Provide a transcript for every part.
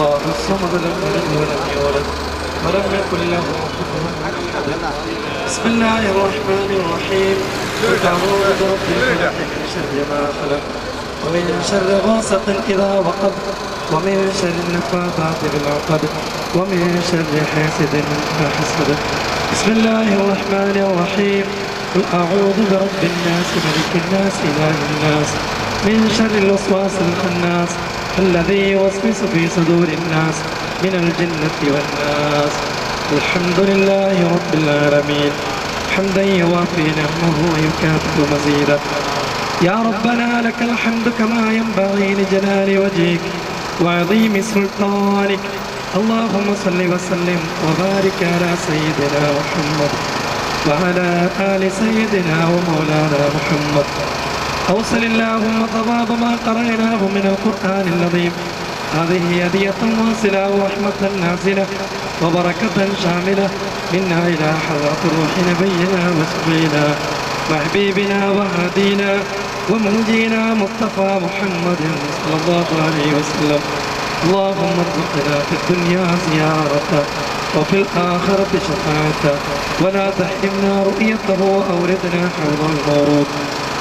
الله الصمد لم يلد ولم يولد ولم يكن له بسم الله الرحمن الرحيم. قل أعوذ برب من شر ما خلق ومن شر غاسق إذا وقب ومن شر النفاثات في العقد ومن شر حاسد إذا حسد. بسم الله الرحمن الرحيم. قل أعوذ برب الناس ملك الناس إله الناس من شر الوسواس الخناس الذي يوسوس في صدور الناس من الجنة والناس. الحمد لله رب العالمين. حمدا يوافي نعمه ويكافئ مزيدا. يا ربنا لك الحمد كما ينبغي لجلال وجهك وعظيم سلطانك. اللهم صل وسلم وبارك على سيدنا محمد وعلى آل سيدنا ومولانا محمد. أوصل اللهم ثواب ما قرأناه من القرآن العظيم. هذه هدية واصلة ورحمة نازلة وبركة شاملة. منا إلى حضرة روح نبينا وسبينا. وحبيبنا وهدينا ومنجينا مصطفى محمد صلى الله عليه وسلم. اللهم ارزقنا في الدنيا زيارته وفي الآخرة شفاعته ولا تحرمنا رؤيته وأوردنا حوض المورود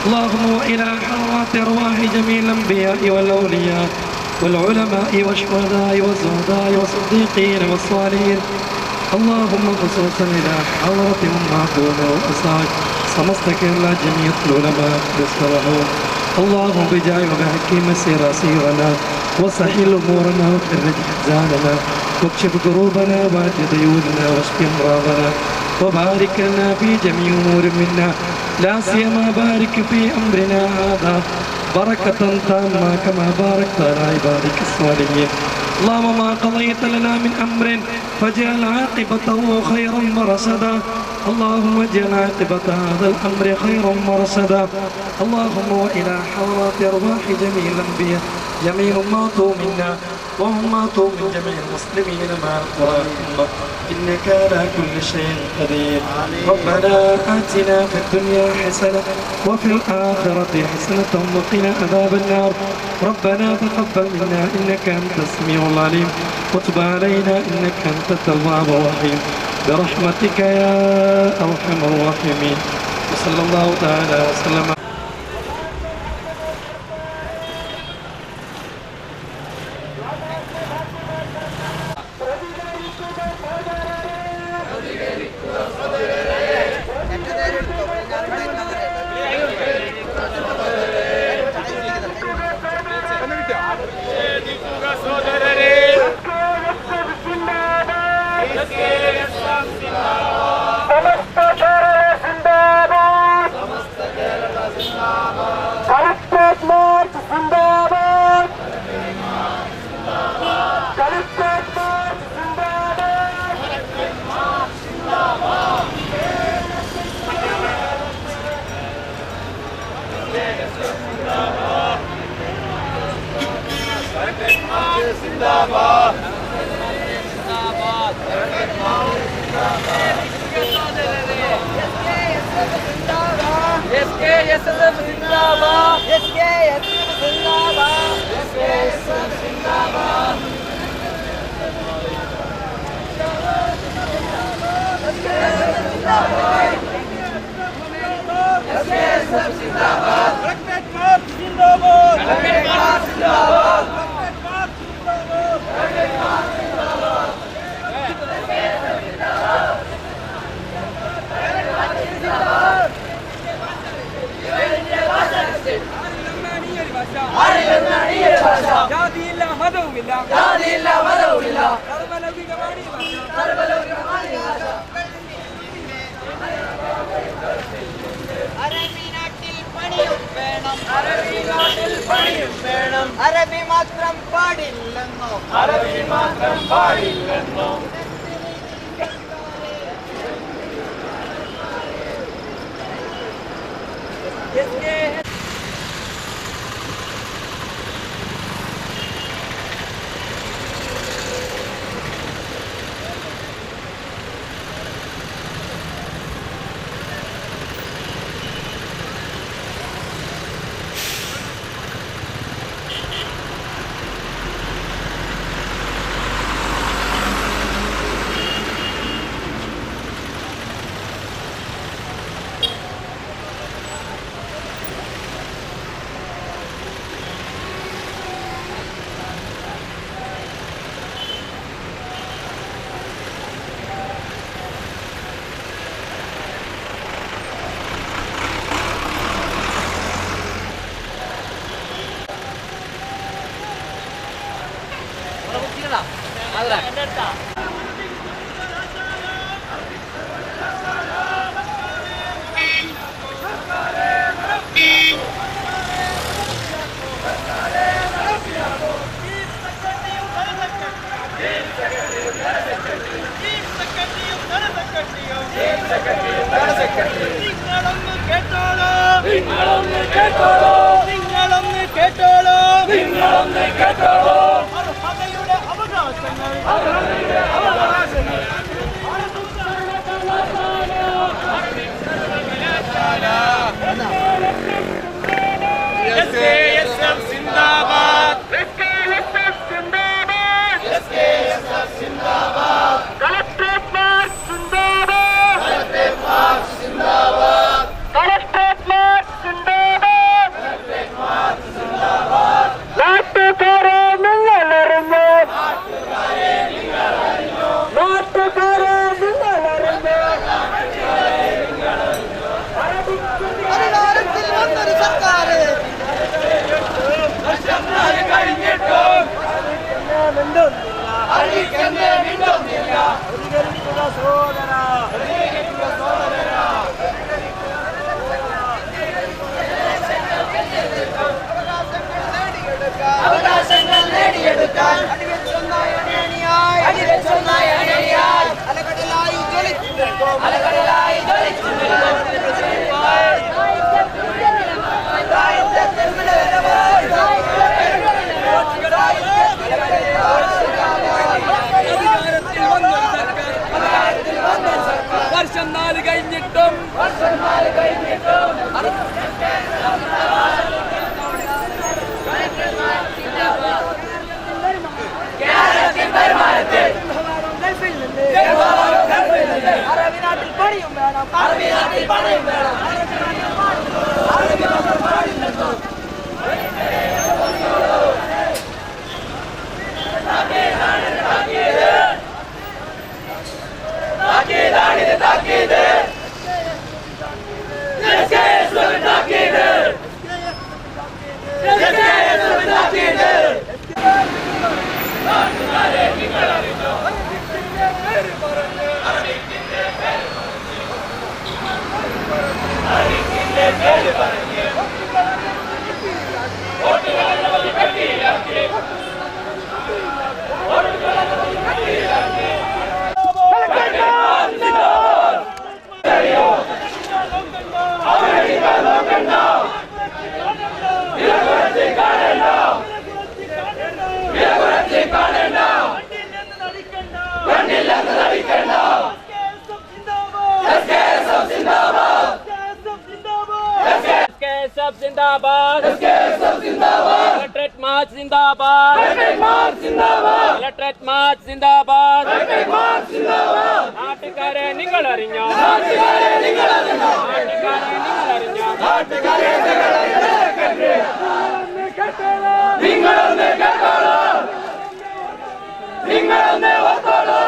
اللهم إلى حرات أرواح جميع الأنبياء والأولياء والعلماء والشهداء والزهداء والصديقين والصالحين. اللهم خصوصا إلى حضرة أمهاتنا وأصحاب سمستك إلى جميع العلماء بالصلاحون اللهم بجاي وبحكي مسير سيرنا وسهل أمورنا وفرج أحزاننا واكشف كروبنا وأد ديوننا واشكي أمراضنا. وبارك لنا في جميع أمور منا. لا سيما بارك في أمرنا هذا. بركة تامة كما باركت على عبادك الصالحين. اللهم ما قضيت لنا من أمر فاجعل عاقبته خيرا ورشدا اللهم اجعل عاقبة هذا الأمر خيرا ورشدا اللهم وإلى حضرات أرواح جميع الأنبياء. جميع ماتوا منا. وهم ماتوا من جميع المسلمين مع القرآن إنك على كل شيء قدير. ربنا آتنا في الدنيا حسنة وفي الآخرة حسنة وقنا عذاب النار. ربنا تقبل منا إنك أنت السميع العليم. وتب علينا إنك أنت التواب الرحيم. برحمتك يا أرحم الراحمين. وصلى الله تعالى وسلم Zindabad! Zindabad! SK SSF Zindabad! SK SSF Zindabad! SK SSF Zindabad! SK SSF Zindabad! هذه الا مدعو بالله പാടില്ലെന്നോ അറബി മാത്രം പാടില്ലെന്നോ നിങ്ങളൊന്ന് കേട്ടോളൂ. നിങ്ങളൊന്ന് കേട്ടോളൂ. നിങ്ങളൊന്ന് കേട്ടോളൂ. നിങ്ങളൊന്ന് കേട്ടോളൂ. அரபி தாக்கீது தாக்கீது. നാട്ടുകാരെ നിങ്ങൾ അറിഞ്ഞോ നാട്ടുകാരെ നിങ്ങൾ അറിഞ്ഞോ നാട്ടുകാരെ നിങ്ങൾ അറിഞ്ഞോ നാട്ടുകാരെ നിങ്ങൾ അറിഞ്ഞോ നിങ്ങളൊന്ന് കേട്ടോളൂ. നിങ്ങളൊന്ന് ഓർത്തോളൂ.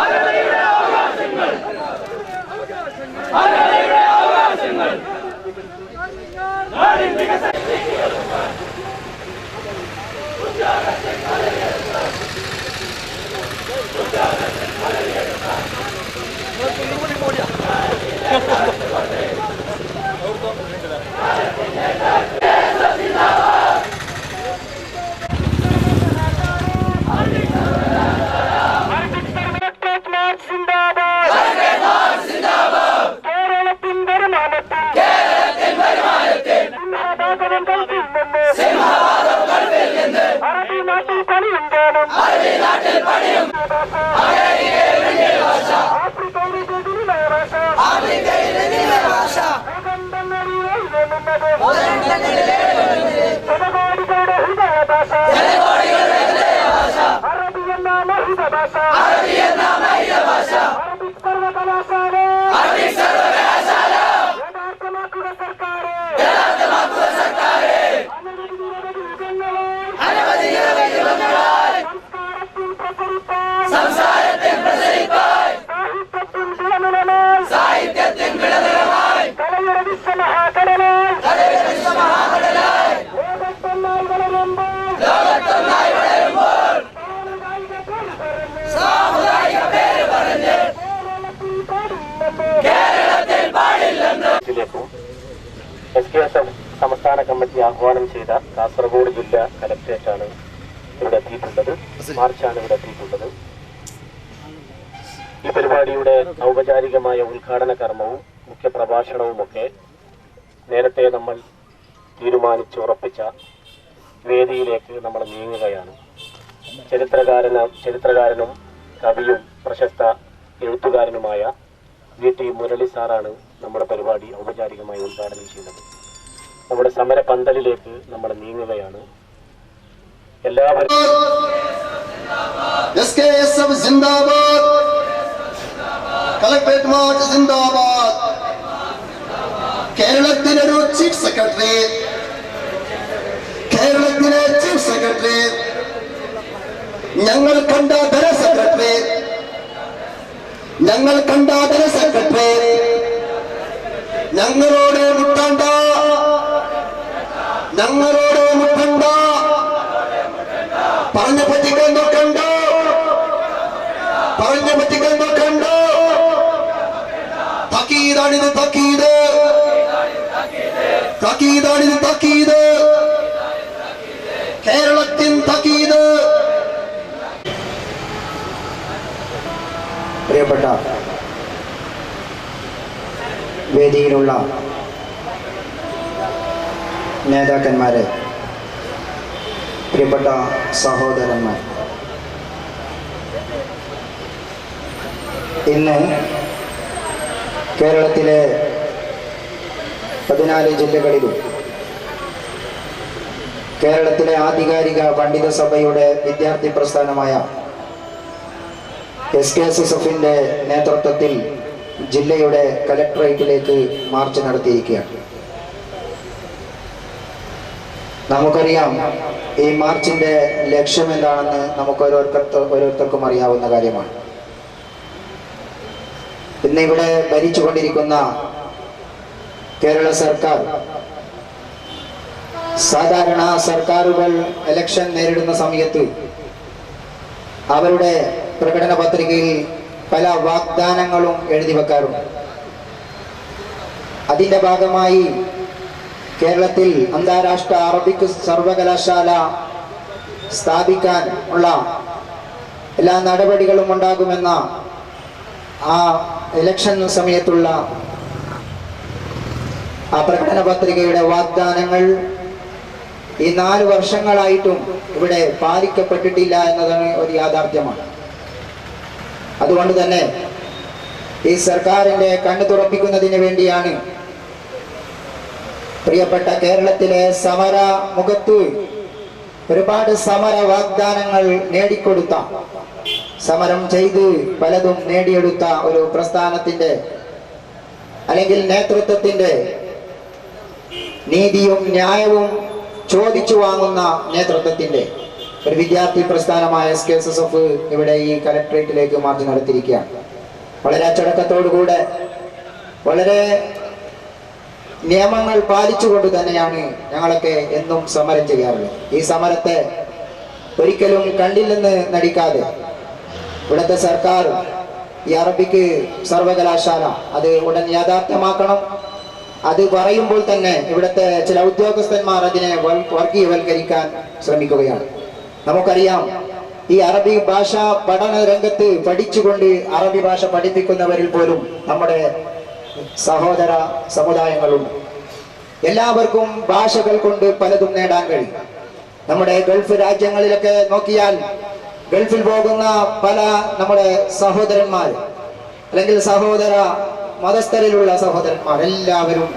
അരളിയുടെ അവകാശങ്ങൾ. അരളിയുടെ അവകാശങ്ങൾ നാടിൻ വികസന കേരളത്തിൻ വരുമാനത്തിൽ കേരളത്തിൻ വരുമാനത്തിൽ സിംഹഭാഗം കൽപ്പിൽ നിന്ന് അറബി നാട്ടിൽ പണിയും വേണം അറബി നാട്ടിൽ പണിയും ആഫ്രിക്കയിലെ ദിനീയ ഭാഷ ആഫ്രിക്കയിലെ ഭാഷ ജനകോടികളുടെ ഹൃദയ ഭാഷ അറബി എന്ന മഹിത ഭാഷ അറബി എന്ന മഹിത ഭാഷ അറബിക് സർവകലാശാല അറബിക് സർവകലാശാല യഥാർത്ഥമാക്കുക സർക്കാരെ യഥാർത്ഥമാക്കുക സർക്കാരെ അനവധി നിരവധി യുഗങ്ങളായി അനവധി നിരവധി യുഗങ്ങളായി സംസ്കാരത്തിൽ പ്രസരിപ്പാൻ സംസാരത്തിൽ പ്രസരിപ്പാൻ സാഹിത്യത്തിൽ വിളനിലമായി സാഹിത്യത്തിൽ വിളനിലമായി കലയുടെ വിശ്വമഹാകടലായി കലയുടെ വിശ്വമഹാകടലായി ലോകത്തൊന്നായി വളരുമ്പോൾ ലോകത്തൊന്നായി വളരുമ്പോൾ സാമുദായിക പേര് പറഞ്ഞ് കേരളത്തിൽ പാടില്ലെന്ന് ിലേക്കും എസ് കെ എസ് എഫ് സംസ്ഥാന കമ്മിറ്റി ആഹ്വാനം ചെയ്ത കാസർഗോഡ് ജില്ലാ കലക്ട്രേറ്റാണ് ഇവിടെ എത്തിയിട്ടുള്ളത് മാർച്ചാണ് ഇവിടെ എത്തിയിട്ടുള്ളത്. ഈ പരിപാടിയുടെ ഔപചാരികമായ ഉദ്ഘാടന കർമ്മവും മുഖ്യപ്രഭാഷണവുമൊക്കെ നേരത്തെ നമ്മൾ തീരുമാനിച്ച് ഉറപ്പിച്ച വേദിയിലേക്ക് നമ്മൾ നീങ്ങുകയാണ്. ചരിത്രകാരന ചരിത്രകാരനും കവിയും പ്രശസ്ത എഴുത്തുകാരനുമായ വി ടി മുരളി സാറാണ് നമ്മുടെ പരിപാടി ഔപചാരികമായി ഉദ്ഘാടനം ചെയ്യുന്നത്. നമ്മുടെ സമര പന്തലിലേക്ക് നമ്മൾ നീങ്ങുകയാണ്. എല്ലാവരും എസ് കെ എസ് എഫ് സിന്ദാബാദ് കളക്ടറേറ്റ് മാർച്ച് സിന്ദാബാദ് കേരളത്തിനൊരു ചീഫ് സെക്രട്ടറി. കേരളത്തിലെ ചീഫ് സെക്രട്ടറി. ഞങ്ങൾ കണ്ട ധന സെക്രട്ടറി. ഞങ്ങൾ കണ്ട ധന സെക്രട്ടറി. ഞങ്ങളോട് മുട്ടണ്ട. ഞങ്ങളോട് പറ്റിക്കാൻ നോക്കണ്ട പറഞ്ഞു പറ്റിക്കാൻ നോക്കണ്ട തക്കീതാണിത് തക്കീത്. തക്കീതാണിത് തക്കീത്. കേരളത്തിൻ തക്കീത്. പ്രിയപ്പെട്ട വേദിയിലുള്ള നേതാക്കന്മാരെ പ്രിയപ്പെട്ട സഹോദരന്മാർ ഇന്ന് കേരളത്തിലെ പതിനാല് ജില്ലകളിലും കേരളത്തിലെ ആധികാരിക പണ്ഡിത സഭയുടെ വിദ്യാർത്ഥി പ്രസ്ഥാനമായ എസ് കെ എസ് എഫിന്റെ നേതൃത്വത്തിൽ ജില്ലയുടെ കലക്ടറേറ്റിലേക്ക് മാർച്ച് നടത്തിയിരിക്കുകയാണ്. നമുക്കറിയാം ഈ മാർച്ചിന്റെ ലക്ഷ്യം എന്താണെന്ന് നമുക്ക് ഓരോരുത്തർ ഓരോരുത്തർക്കും അറിയാവുന്ന കാര്യമാണ്. ഇന്ന് ഇവിടെ ഭരിച്ചുകൊണ്ടിരിക്കുന്ന കേരള സർക്കാർ സാധാരണ സർക്കാരുകൾ ഇലക്ഷൻ നേരിടുന്ന സമയത്ത് അവരുടെ പ്രകടന പത്രികയിൽ പല വാഗ്ദാനങ്ങളും എഴുതി വെക്കാറുണ്ട്. അതിന്റെ ഭാഗമായി കേരളത്തിൽ അന്താരാഷ്ട്ര അറബിക് സർവകലാശാല സ്ഥാപിക്കാൻ ഉള്ള എല്ലാ നടപടികളും ഉണ്ടാകുമെന്ന ആ ഇലക്ഷൻ സമയത്തുള്ള ആ പ്രകടന പത്രികയുടെ വാഗ്ദാനങ്ങൾ ഈ നാല് വർഷങ്ങളായിട്ടും ഇവിടെ പാലിക്കപ്പെട്ടിട്ടില്ല എന്നതാണ് ഒരു യാഥാർത്ഥ്യമാണ്. അതുകൊണ്ട് തന്നെ ഈ സർക്കാരിന്റെ കണ്ണു തുറപ്പിക്കുന്നതിന് വേണ്ടിയാണ് പ്രിയപ്പെട്ട കേരളത്തിലെ സമര മുഖത്ത് ഒരുപാട് സമര വാഗ്ദാനങ്ങൾ നേടിക്കൊടുത്ത സമരം ചെയ്ത് പലതും നേടിയെടുത്ത ഒരു പ്രസ്ഥാനത്തിന്റെ അല്ലെങ്കിൽ നേതൃത്വത്തിന്റെ നീതിയും ന്യായവും ചോദിച്ചു വാങ്ങുന്ന നേതൃത്വത്തിന്റെ ഒരു വിദ്യാർത്ഥി പ്രസ്ഥാനമായ S K S S F ഇവിടെ ഈ കലക്ട്രേറ്റിലേക്ക് മാർച്ച് നടത്തിയിരിക്കുകയാണ്. വളരെ അച്ചടക്കത്തോടുകൂടെ വളരെ നിയമങ്ങൾ പാലിച്ചുകൊണ്ട് തന്നെയാണ് ഞങ്ങളൊക്കെ എന്നും സമരം ചെയ്യാറുള്ളത്. ഈ സമരത്തെ ഒരിക്കലും കണ്ടില്ലെന്ന് നടിക്കാതെ ഇവിടുത്തെ സർക്കാർ ഈ അറബിക്ക് സർവകലാശാല അത് ഉടൻ യാഥാർത്ഥ്യമാക്കണം. അത് പറയുമ്പോൾ തന്നെ ഇവിടുത്തെ ചില ഉദ്യോഗസ്ഥന്മാർ അതിനെ വൽ- വർഗീയവൽക്കരിക്കാൻ ശ്രമിക്കുകയാണ്. നമുക്കറിയാം ഈ അറബി ഭാഷ പഠന രംഗത്ത് പഠിച്ചുകൊണ്ട് അറബി ഭാഷ പഠിപ്പിക്കുന്നവരിൽ പോലും നമ്മുടെ സഹോദര സമുദായങ്ങളുണ്ട്. എല്ലാവർക്കും ഭാഷകൾ കൊണ്ട് പലതും നേടാൻ കഴിയും. നമ്മുടെ ഗൾഫ് രാജ്യങ്ങളിലൊക്കെ നോക്കിയാൽ ഗൾഫിൽ പോകുന്ന പല നമ്മുടെ സഹോദരന്മാർ അല്ലെങ്കിൽ സഹോദര മതസ്ഥരിലുള്ള സഹോദരന്മാർ എല്ലാവരും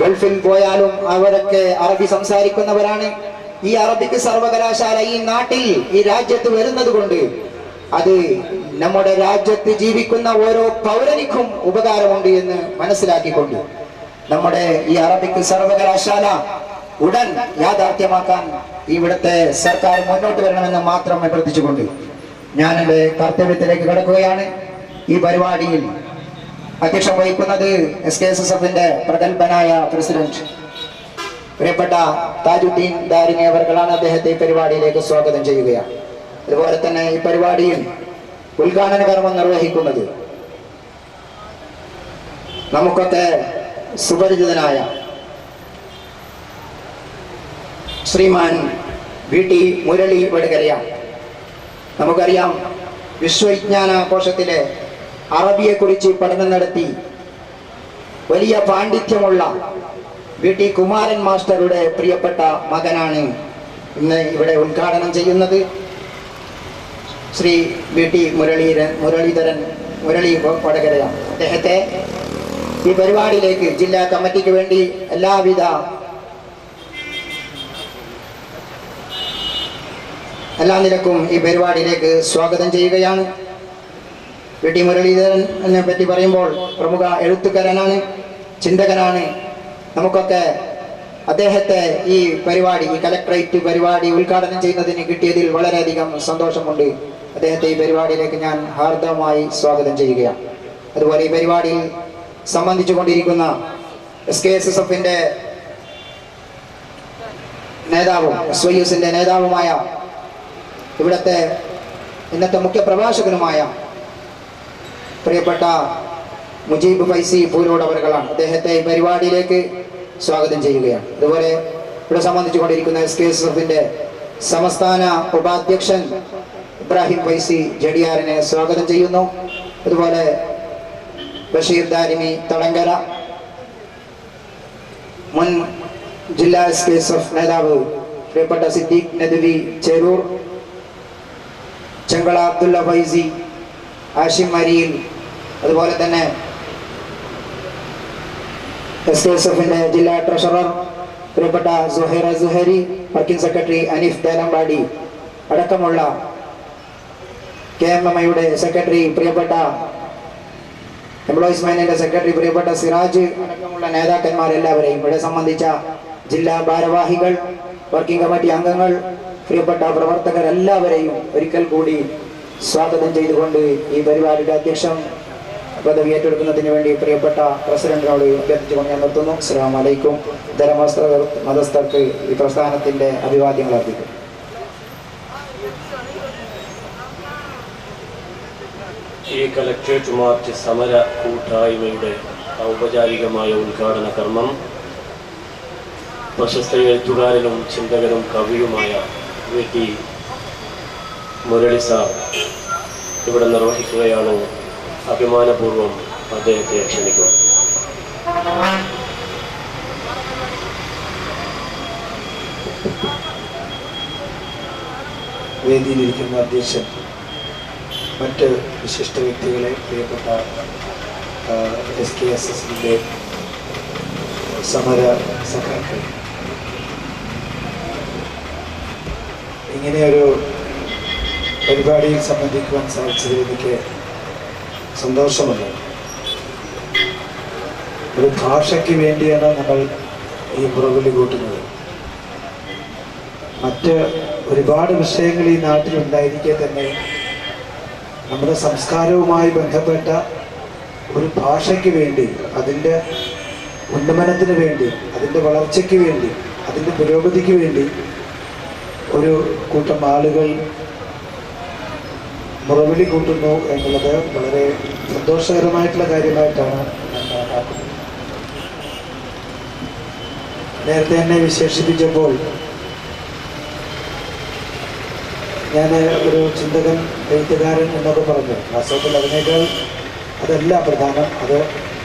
ഗൾഫിൽ പോയാലും അവരൊക്കെ അറബി സംസാരിക്കുന്നവരാണ്. ഈ അറബിക്ക് സർവകലാശാല ഈ നാട്ടിൽ ഈ രാജ്യത്ത് വരുന്നത് കൊണ്ട് അത് നമ്മുടെ രാജ്യത്ത് ജീവിക്കുന്ന ഓരോ പൗരനിക്കും ഉപകാരമുണ്ട് എന്ന് മനസ്സിലാക്കിക്കൊണ്ട് നമ്മുടെ ഈ അറബിക് സർവകലാശാല ഉടൻ യാഥാർത്ഥ്യമാക്കാൻ ഇവിടുത്തെ സർക്കാർ മുന്നോട്ട് വരണമെന്ന് മാത്രം അഭ്യർത്ഥിച്ചുകൊണ്ട് ഞാൻ എന്റെ കർത്തവ്യത്തിലേക്ക് കിടക്കുകയാണ്. ഈ പരിപാടിയിൽ അധ്യക്ഷം വഹിക്കുന്നത് എസ് കെ എസ് എസ് എഫിന്റെ പ്രഗത്ഭനായ പ്രസിഡന്റ് പ്രിയപ്പെട്ട താജുദ്ദീൻ ദാരിനി അവർകളാണ് അദ്ദേഹത്തെ ഈ പരിപാടിയിലേക്ക് സ്വാഗതം ചെയ്യുകയാണ്. അതുപോലെ തന്നെ ഈ പരിപാടിയിൽ ഉദ്ഘാടന കർമ്മം നിർവഹിക്കുന്നത് നമുക്കൊക്കെ സുപരിചിതനായ ശ്രീമാൻ വി ടി മുരളി വടുകരയാണ് നമുക്കറിയാം വിശ്വവിജ്ഞാന കോശത്തിലെ അറബിയെക്കുറിച്ച് പഠനം നടത്തി വലിയ പാണ്ഡിത്യമുള്ള വി ടി കുമാരൻ മാസ്റ്ററുടെ പ്രിയപ്പെട്ട മകനാണ് ഇന്ന് ഇവിടെ ഉദ്ഘാടനം ചെയ്യുന്നത്. ശ്രീ വി ടി മുരളീധരൻ മുരളീധരൻ മുരളി വടകരയാണ്. അദ്ദേഹത്തെ ഈ പരിപാടിയിലേക്ക് ജില്ലാ കമ്മിറ്റിക്ക് വേണ്ടി എല്ലാവിധ എല്ലാ നിലക്കും ഈ പരിപാടിയിലേക്ക് സ്വാഗതം ചെയ്യുകയാണ്. വി ടി മുരളീധരനെ പറ്റി പറയുമ്പോൾ പ്രമുഖ എഴുത്തുകാരനാണ് ചിന്തകനാണ്. നമുക്കൊക്കെ അദ്ദേഹത്തെ ഈ പരിപാടി ഈ കലക്ട്രേറ്റ് പരിപാടി ഉദ്ഘാടനം ചെയ്യുന്നതിന് കിട്ടിയതിൽ വളരെയധികം സന്തോഷമുണ്ട്. അദ്ദേഹത്തെ ഈ പരിപാടിയിലേക്ക് ഞാൻ ഹാർദവമായി സ്വാഗതം ചെയ്യുകയാണ്. അതുപോലെ ഈ പരിപാടിയിൽ സംബന്ധിച്ചു കൊണ്ടിരിക്കുന്ന എസ് കെ എസ് എസ് എഫിന്റെ നേതാവും എസ് വൈ എസിന്റെ നേതാവുമായ ഇവിടുത്തെ ഇന്നത്തെ മുഖ്യ പ്രഭാഷകനുമായ പ്രിയപ്പെട്ട മുജീബ് ഫൈസി പൂരോട് അവരുകളാണ്. അദ്ദേഹത്തെ ഈ പരിപാടിയിലേക്ക് സ്വാഗതം ചെയ്യുകയാണ്. അതുപോലെ ഇവിടെ സംബന്ധിച്ചുകൊണ്ടിരിക്കുന്ന എസ് കെ എസ് എഫിന്റെ സംസ്ഥാന ഉപാധ്യക്ഷൻ ഇബ്രാഹിം വൈസി ജഡിയാറിനെ സ്വാഗതം ചെയ്യുന്നു. അതുപോലെ ബഷീർ ദാരിമി തളങ്കര മുൻ ജില്ലാ എസ് കെ എസ് എഫ് നേതാവ് പ്രിയപ്പെട്ട സിദ്ദീഖ് നദുവി ചേരൂർ ചെങ്കള അബ്ദുള്ള ഫൈസി ആഷിം മരിയിൽ അതുപോലെ തന്നെ എസ് കെ എസ് എഫിന്റെ ജില്ലാ ട്രഷറർ പ്രിയപ്പെട്ട സുഹൈറ സുഹരി വർക്കിംഗ് സെക്രട്ടറി അനീഫ് തേലമ്പാടി അടക്കമുള്ള കെ എം എം ഐയുടെ സെക്രട്ടറി പ്രിയപ്പെട്ട എംപ്ലോയീസ് മാനിന്റെ സെക്രട്ടറി പ്രിയപ്പെട്ട സിറാജ് അടക്കമുള്ള നേതാക്കന്മാർ എല്ലാവരെയും ഇവിടെ സംബന്ധിച്ച ജില്ലാ ഭാരവാഹികൾ വർക്കിംഗ് കമ്മിറ്റി അംഗങ്ങൾ പ്രിയപ്പെട്ട പ്രവർത്തകർ എല്ലാവരെയും ഒരിക്കൽ കൂടി സ്വാഗതം ചെയ്തുകൊണ്ട് ഈ പരിപാടിയുടെ അധ്യക്ഷൻ പദവി ഏറ്റെടുക്കുന്നതിന് വേണ്ടി പ്രിയപ്പെട്ട പ്രസിഡന്റിനോട് അഭ്യർത്ഥിച്ചുകൊണ്ട് ഞാൻ നിർത്തുന്നു. അസ്സാം വലൈക്കും ധർമ്മസ്ത്ര മതസ്ഥർക്ക് ഈ പ്രസ്ഥാനത്തിന്റെ അഭിവാദ്യങ്ങൾ അർപ്പിക്കും ഈ കലക്ട്രേറ്റ് മാർച്ച് സമര കൂട്ടായ്മയുടെ ഔപചാരികമായ ഉദ്ഘാടന കർമ്മം പ്രശസ്ത എഴുത്തുകാരനും ചിന്തകനും കവിയുമായ വി ടി മുരളി സാർ ഇവിടെ നിർവഹിക്കുകയാണ്. അഭിമാനപൂർവം അദ്ദേഹത്തെ ക്ഷണിക്കുന്നു. വേദിയിലിരിക്കുന്ന അധ്യക്ഷൻ മറ്റ് വിശിഷ്ട വ്യക്തികളെ പ്രിയപ്പെട്ട എസ് കെ എസ് എസിന്റെ സമര സഖാക്കൾ. ഇങ്ങനെയൊരു പരിപാടിയിൽ സംബന്ധിക്കുവാൻ സാധിച്ചതിൽ എനിക്ക് സന്തോഷമുണ്ട്. ഒരു ഭാഷയ്ക്ക് വേണ്ടിയാണ് നമ്മൾ ഈ മുറവിളി കൂട്ടുന്നത്. മറ്റ് ഒരുപാട് വിഷയങ്ങൾ ഈ നാട്ടിൽ ഉണ്ടായിരിക്കെ തന്നെ നമ്മുടെ സംസ്കാരവുമായി ബന്ധപ്പെട്ട ഒരു ഭാഷയ്ക്ക് വേണ്ടി അതിന്റെ ഉന്നമനത്തിന് വേണ്ടി അതിന്റെ വളർച്ചയ്ക്ക് വേണ്ടി അതിന്റെ പുരോഗതിക്ക് വേണ്ടി ഒരു കൂട്ടം ആളുകൾ മുറവിളി കൂട്ടുന്നു എന്നുള്ളത് വളരെ സന്തോഷകരമായിട്ടുള്ള കാര്യമായിട്ടാണ് ഞാൻ നേരത്തെ എന്നെ വിശേഷിപ്പിച്ചപ്പോൾ ഞാൻ ഒരു ചിന്തകൻ എഴുത്തുകാരൻ എന്നൊക്കെ പറഞ്ഞു. വാസ്തവത്തിൽ അതിനേക്കാൾ അതല്ല പ്രധാനം. അത്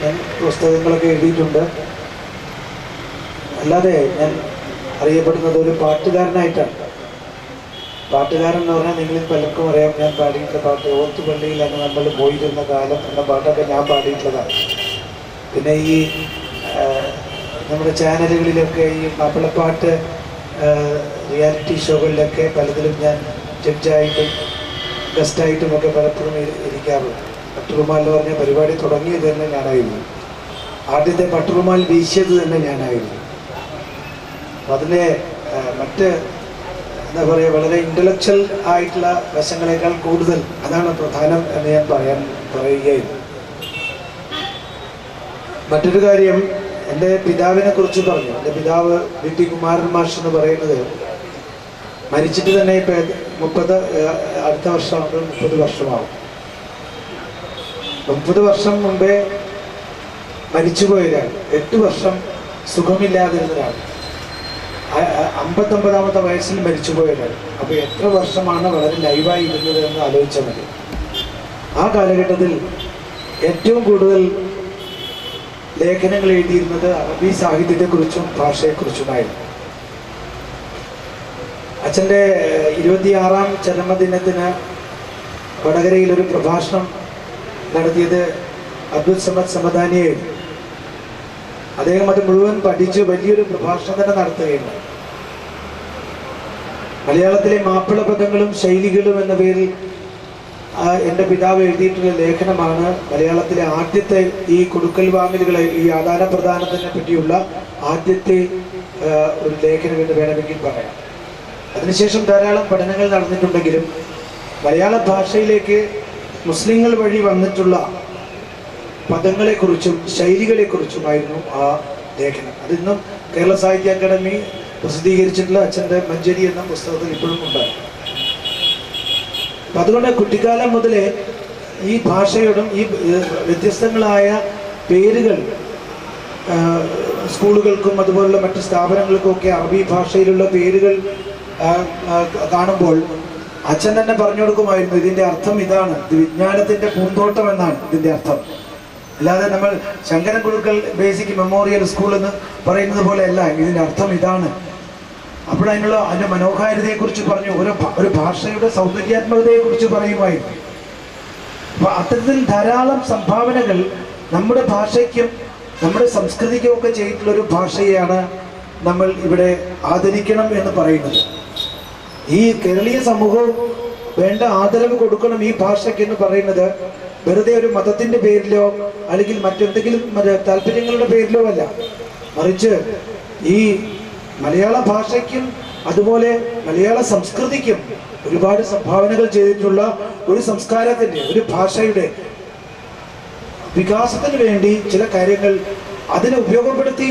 ഞാൻ പുസ്തകങ്ങളൊക്കെ എഴുതിയിട്ടുണ്ട്. അല്ലാതെ ഞാൻ അറിയപ്പെടുന്നത് ഒരു പാട്ടുകാരനായിട്ടാണ്. പാട്ടുകാരൻ എന്ന് പറഞ്ഞാൽ നിങ്ങളിൽ പലർക്കും അറിയാം. ഞാൻ പാടിയിട്ടുള്ള പാട്ട് ഓത്തുപള്ളിയിൽ അന്ന് നമ്മൾ പോയിരുന്ന കാലം എന്ന പാട്ടൊക്കെ ഞാൻ പാടിയിട്ടുള്ളതാണ്. പിന്നെ ഈ നമ്മുടെ ചാനലുകളിലൊക്കെ ഈ മാപ്പിളപ്പാട്ട് റിയാലിറ്റി ഷോകളിലൊക്കെ പലതിലും ഞാൻ ജഡ്ജായിട്ടും ഗസ്റ്റായിട്ടും ഒക്കെ പലപ്പോഴും ഇരി- ഇരിക്കാറുണ്ട്. പട്ടുറുമാൽ എന്ന് പറഞ്ഞ പരിപാടി തുടങ്ങിയത് തന്നെ ഞാനായിരുന്നു. ആദ്യത്തെ പട്ടുറുമാൽ വീശിയത് തന്നെ ഞാനായിരുന്നു. അതിന്റെ മറ്റ് എന്താ പറയുക വളരെ ഇന്റലക്ച്വൽ ആയിട്ടുള്ള വശങ്ങളെക്കാൾ കൂടുതൽ അതാണ് പ്രധാനം എന്ന് ഞാൻ പറയാൻ പറയുകയായിരുന്നു. മറ്റൊരു കാര്യം എന്റെ പിതാവിനെ കുറിച്ച് പറഞ്ഞു. എന്റെ പിതാവ് വി ടി കുമാരൻ മാഷ് എന്ന് പറയുന്നത് മരിച്ചിട്ട് തന്നെ ഇപ്പം മുപ്പത് അടുത്ത വർഷമാകുമ്പോൾ മുപ്പത് വർഷമാകും മുപ്പത് വർഷം മുമ്പേ മരിച്ചുപോയതാണ് എട്ട് വർഷം സുഖമില്ലാതിരുന്നതാണ് അമ്പത്തൊമ്പതാമത്തെ വയസ്സിൽ മരിച്ചുപോയതാണ് അപ്പോൾ എത്ര വർഷമാണ് വളരെ ലൈവായി ഇരുന്നത് എന്ന് ആലോചിച്ചാൽ മതി. ആ കാലഘട്ടത്തിൽ ഏറ്റവും കൂടുതൽ ലേഖനങ്ങൾ എഴുതിയിരുന്നത് അറബി സാഹിത്യത്തെക്കുറിച്ചും ഭാഷയെക്കുറിച്ചുമായിരുന്നു. അച്ഛന്റെ ഇരുപത്തിയാറാം ചരമദിനത്തിന് വടകരയിൽ ഒരു പ്രഭാഷണം നടത്തിയത് അബ്ദുൽ സമദ് സമദാനിയായിരുന്നു. അദ്ദേഹം അത് മുഴുവൻ പഠിച്ച് വലിയൊരു പ്രഭാഷണം തന്നെ നടത്തുകയുണ്ട് മലയാളത്തിലെ മാപ്പിള പദങ്ങളും ശൈലികളും എന്ന പേരിൽ എന്റെ പിതാവ് എഴുതിയിട്ടുള്ള ലേഖനമാണ് മലയാളത്തിലെ ആദ്യത്തെ ഈ കൊടുക്കൽ വാങ്ങലുകളെ ഈ ആദാന പ്രദാനത്തിനെ പറ്റിയുള്ള ആദ്യത്തെ ഒരു ലേഖനം എന്ന് വേണമെങ്കിൽ പറയാം. അതിനുശേഷം ധാരാളം പഠനങ്ങൾ നടന്നിട്ടുണ്ടെങ്കിലും മലയാള ഭാഷയിലേക്ക് മുസ്ലിങ്ങൾ വഴി വന്നിട്ടുള്ള പദങ്ങളെക്കുറിച്ചും ശൈലികളെക്കുറിച്ചുമായിരുന്നു ആ ലേഖനം. അതിന്നും കേരള സാഹിത്യ അക്കാദമി പ്രസിദ്ധീകരിച്ചിട്ടുള്ള അച്ഛന്റെ മഞ്ചേരി എന്ന പുസ്തകത്തിൽ ഇപ്പോഴും ഉണ്ട്. അപ്പം അതുകൊണ്ട് കുട്ടിക്കാലം മുതലേ ഈ ഭാഷയോടും ഈ വ്യത്യസ്തങ്ങളായ പേരുകൾ സ്കൂളുകൾക്കും അതുപോലുള്ള മറ്റ് സ്ഥാപനങ്ങൾക്കും ഒക്കെ അറബി ഭാഷയിലുള്ള പേരുകൾ കാണുമ്പോൾ അച്ഛൻ തന്നെ പറഞ്ഞു കൊടുക്കുമായിരുന്നു ഇതിന്റെ അർത്ഥം ഇതാണ്. ഇത് വിജ്ഞാനത്തിന്റെ പൂന്തോട്ടം എന്നാണ് ഇതിന്റെ അർത്ഥം. അല്ലാതെ നമ്മൾ ശങ്കരൻ കുടുക്കൽ ബേസിക് മെമ്മോറിയൽ സ്കൂൾ എന്ന് പറയുന്നത് പോലെയല്ല ഇതിന്റെ അർത്ഥം ഇതാണ്. അപ്പോഴതിനുള്ള അതിന്റെ മനോഹാരിതയെക്കുറിച്ച് പറഞ്ഞു ഒരു ഒരു ഭാഷയുടെ സൗന്ദര്യാത്മകതയെക്കുറിച്ച് പറയുമായിരുന്നു. അപ്പൊ അത്തരത്തിൽ ധാരാളം സംഭാവനകൾ നമ്മുടെ ഭാഷയ്ക്കും നമ്മുടെ സംസ്കൃതിക്കും ഒക്കെ ചെയ്തിട്ടുള്ള ഒരു ഭാഷയാണ് നമ്മൾ ഇവിടെ ആദരിക്കണം എന്ന് പറയുന്നത്. ഈ കേരളീയ സമൂഹവും വേണ്ട ആദരവ് കൊടുക്കണം ഈ ഭാഷയ്ക്ക് എന്ന് പറയുന്നത് വെറുതെ ഒരു മതത്തിന്റെ പേരിലോ അല്ലെങ്കിൽ മറ്റെന്തെങ്കിലും മറ്റേ താല്പര്യങ്ങളുടെ പേരിലോ അല്ല. മറിച്ച് ഈ മലയാള ഭാഷയ്ക്കും അതുപോലെ മലയാള സംസ്കൃതിക്കും ഒരുപാട് സംഭാവനകൾ ചെയ്തിട്ടുള്ള ഒരു സംസ്കാരത്തിന്റെ ഒരു ഭാഷയുടെ വികാസത്തിന് വേണ്ടി ചില കാര്യങ്ങൾ അതിനെ ഉപയോഗപ്പെടുത്തി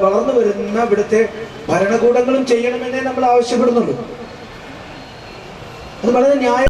വളർന്നു വരുന്ന ഇവിടുത്തെ ഭരണകൂടങ്ങളും ചെയ്യണമെന്നേ നമ്മൾ ആവശ്യപ്പെടുന്നുള്ളൂ. അത് വളരെ ന്യായ